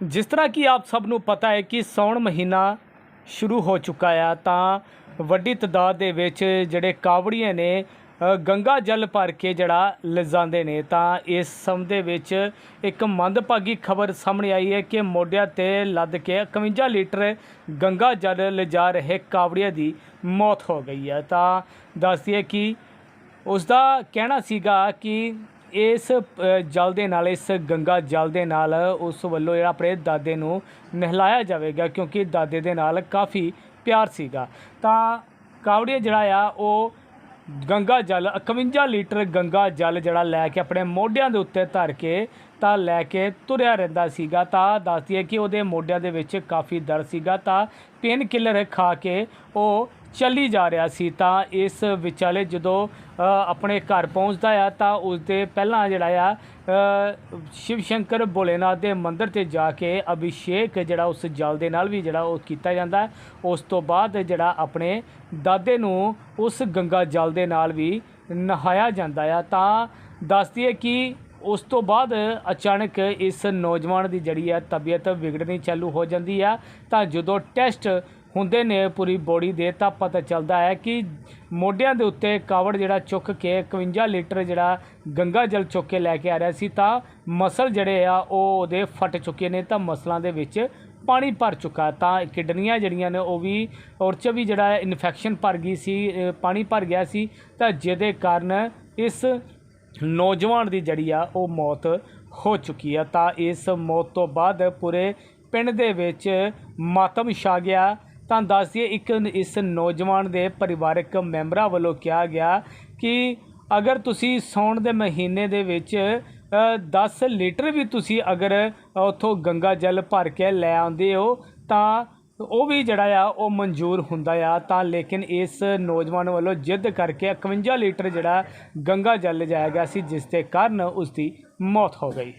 ਜਿਸ ਤਰ੍ਹਾਂ ਕਿ ਆਪ ਸਭ ਨੂੰ ਪਤਾ ਹੈ ਕਿ ਸੌਣ ਮਹੀਨਾ ਸ਼ੁਰੂ ਹੋ ਚੁੱਕਾ ਆ, ਤਾਂ ਵੱਡੀ ਤਦਾਦ ਦੇ ਵਿੱਚ ਜਿਹੜੇ ਕਾਵੜੀਆਂ ਨੇ ਗੰਗਾ ਜਲ ਭਰ ਕੇ ਜਿਹੜਾ ਲਿਜਾਂਦੇ ਨੇ, ਤਾਂ ਇਸ ਸਮ ਦੇ ਵਿੱਚ ਇੱਕ ਮੰਦਭਾਗੀ ਖਬਰ ਸਾਹਮਣੇ ਆਈ ਹੈ ਕਿ ਮੋਢਿਆਂ ਤੇ ਲੱਦ ਕੇ 51 ਲੀਟਰ ਗੰਗਾ ਜਲ ਲਿਜਾ ਰਹੇ ਕਾਵੜੀਆਂ ਦੀ ਮੌਤ ਹੋ ਗਈ ਹੈ। ਤਾਂ ਦੱਸਦੀ ਹੈ ਕਿ ਉਸ ਦਾ ਕਹਿਣਾ ਸੀਗਾ ਕਿ ਇਸ ਜਲ ਦੇ ਨਾਲ, ਇਸ ਗੰਗਾ ਜਲ ਦੇ ਨਾਲ ਉਸ ਵੱਲੋਂ ਜਿਹੜਾ ਆਪਣੇ ਦਾਦੇ ਨੂੰ ਨਹਿਲਾਇਆ ਜਾਵੇਗਾ ਕਿਉਂਕਿ ਦਾਦੇ ਦੇ ਨਾਲ ਕਾਫੀ ਪਿਆਰ ਸੀਗਾ। ਤਾਂ ਕਾਵੜੀਆ ਜਿਹੜਾ ਆ, ਉਹ ਗੰਗਾ ਜਲ 51 ਲੀਟਰ ਗੰਗਾ ਜਲ ਜਿਹੜਾ ਲੈ ਕੇ ਆਪਣੇ ਮੋਢਿਆਂ ਦੇ ਉੱਤੇ ਧਰ ਕੇ ਤਾਂ ਲੈ ਕੇ ਤੁਰਿਆ ਰਹਿੰਦਾ ਸੀਗਾ। ਤਾਂ ਦੱਸਦੀ ਹੈ ਕਿ ਉਹਦੇ ਮੋਢਿਆਂ ਦੇ ਵਿੱਚ ਕਾਫੀ ਦਰਦ ਸੀਗਾ। ਤਾਂ ਪੇਨ ਕਿਲਰ ਖਾ ਕੇ ਉਹ ਚੱਲੀ ਜਾ ਰਿਹਾ ਸੀ ਤਾਂ ਇਸ ਵਿਚਾਲੇ ਜਦੋਂ ਆਪਣੇ ਘਰ ਪਹੁੰਚਦਾ ਆ ਤਾਂ ਉਸ ਦੇ ਪਹਿਲਾਂ ਜਿਹੜਾ ਆ ਸ਼ਿਵ ਸ਼ੰਕਰ ਭੋਲੇਨਾਥ ਦੇ ਮੰਦਿਰ ਤੇ ਜਾ ਕੇ ਅਭਿਸ਼ੇਕ ਜਿਹੜਾ ਉਸ ਜਲ ਦੇ ਨਾਲ ਵੀ ਜਿਹੜਾ ਉਹ ਕੀਤਾ ਜਾਂਦਾ। ਉਸ ਤੋਂ ਬਾਅਦ ਜਿਹੜਾ ਆਪਣੇ ਦਾਦੇ ਨੂੰ ਉਸ ਗੰਗਾ ਜਲ ਦੇ ਨਾਲ ਵੀ ਨਹਾਇਆ ਜਾਂਦਾ ਆ। ਤਾਂ ਦੱਸਦੀ ਹੈ ਕਿ ਉਸ ਤੋਂ ਬਾਅਦ ਅਚਾਨਕ ਇਸ ਨੌਜਵਾਨ ਦੀ ਜਿਹੜੀ ਹੈ ਤਬੀਅਤ ਵਿਗੜਨੀ ਚਾਲੂ ਹੋ ਜਾਂਦੀ ਆ। ਤਾਂ ਜਦੋਂ ਟੈਸਟ ਹੁੰਦੇ ਨੇ ਪੂਰੀ ਬੋਡੀ ਦੇ, ਤਾਂ ਪਤਾ ਚੱਲਦਾ ਹੈ ਕਿ ਮੋਢਿਆਂ ਦੇ ਉੱਤੇ ਕਾਵੜ ਜਿਹੜਾ ਚੁੱਕ ਕੇ 51 ਲੀਟਰ ਜਿਹੜਾ ਗੰਗਾ ਜਲ ਚੁੱਕ ਕੇ ਲੈ ਕੇ ਆ ਰਿਹਾ ਸੀ, ਤਾਂ ਮਸਲ ਜਿਹੜੇ ਆ ਉਹ ਉਹਦੇ ਫਟ ਚੁੱਕੇ ਨੇ, ਤਾਂ ਮਸਲਾਂ ਦੇ ਵਿੱਚ ਪਾਣੀ ਭਰ ਚੁੱਕਾ ਤਾਂ ਕਿਡਨੀਆਂ ਜਿਹੜੀਆਂ ਨੇ ਉਹ ਵੀ, ਔਰ ਚ ਵੀ ਜਿਹੜਾ ਇਨਫੈਕਸ਼ਨ ਭਰ ਗਈ ਸੀ ਪਾਣੀ ਭਰ ਗਿਆ ਸੀ, ਤਾਂ ਜਿਹਦੇ ਕਾਰਨ ਇਸ ਨੌਜਵਾਨ ਦੀ ਜਿਹੜੀ ਆ ਉਹ ਮੌਤ ਹੋ ਚੁੱਕੀ ਆ। ਤਾਂ ਇਸ ਮੌਤ ਤੋਂ ਬਾਅਦ ਪੂਰੇ ਪਿੰਡ ਦੇ ਵਿੱਚ ਮਾਤਮ ਛਾ ਗਿਆ। ਤਾਂ ਦੱਸਦੀਏ ਇੱਕ ਇਸ ਨੌਜਵਾਨ ਦੇ ਪਰਿਵਾਰਕ ਮੈਂਬਰਾਂ ਵੱਲੋਂ ਕਿਹਾ ਗਿਆ ਕਿ ਅਗਰ ਤੁਸੀਂ ਸੌਣ ਦੇ ਮਹੀਨੇ ਦੇ ਵਿੱਚ ਅ, 10 ਲੀਟਰ ਵੀ ਤੁਸੀਂ ਅਗਰ ਉਥੋਂ ਗੰਗਾ ਜਲ ਭਰ ਕੇ ਲੈ ਆਉਂਦੇ ਹੋ ਤਾਂ ਉਹ ਵੀ ਜਿਹੜਾ ਆ ਉਹ ਮਨਜ਼ੂਰ ਹੁੰਦਾ ਆ। ਤਾਂ ਲੇਕਿਨ ਇਸ ਨੌਜਵਾਨ ਵੱਲੋਂ ਜਿੱਦ ਕਰਕੇ 51 ਲੀਟਰ ਜਿਹੜਾ ਗੰਗਾ ਜਲ ਲਿਜਾਇਆ ਗਿਆ ਸੀ ਜਿਸ ਦੇ ਕਾਰਨ ਉਸ ਦੀ ਮੌਤ ਹੋ ਗਈ।